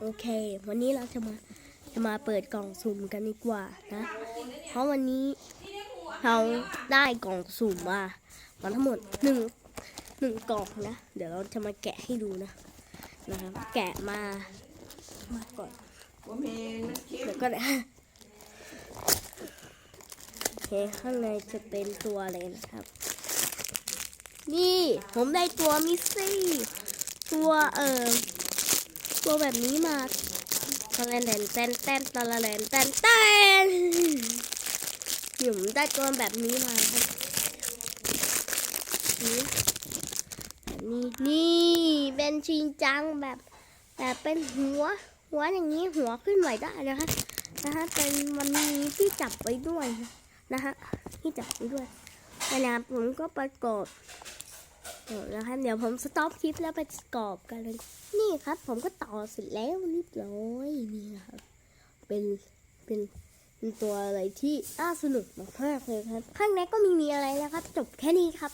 โอเค วันนี้เราจะมาจะมาเปิดกล่องสุ่มกันดีกว่านะ เพราะวันนี้เราได้กล่องสุ่มมามาทั้งหมดหนึ่งหนึ่งกล่องนะ เดี๋ยวเราจะมาแกะให้ดูนะนะครับแกะมามาก่อนเดี๋ยวก็ได้โอเคข้างในจะเป็นตัวอะไรนะครับ นี่ผมได้ตัวมิสซี่ ตัวเอ่อ ตัวแบบนี้มาตะแลนแตนแตนแตนตะละแลนแตนแตนนี่ผมได้ตัวแบบนี้มาครับนี่นี้นี่เป็นชิงจังแบบแบบเป็นหัว หัวอย่างนี้หัวขึ้นไหวได้นะคะนะฮะเป็นมันมีที่จับไว้ด้วยนะฮะที่จับไว้ด้วยนะครับผมก็ประกอบเดี๋ยว นะครับเดี๋ยวผมสต็อปคลิปแล้วไปประกอบกันเลย นี่ครับ ผมก็ต่อเสร็จแล้วเรียบร้อยนี่ครับ เป็นเป็นเป็นตัวอะไรที่น่าสนุกมากๆเลยครับ ข้างในก็มีมีอะไรแล้วครับ จบแค่นี้ครับ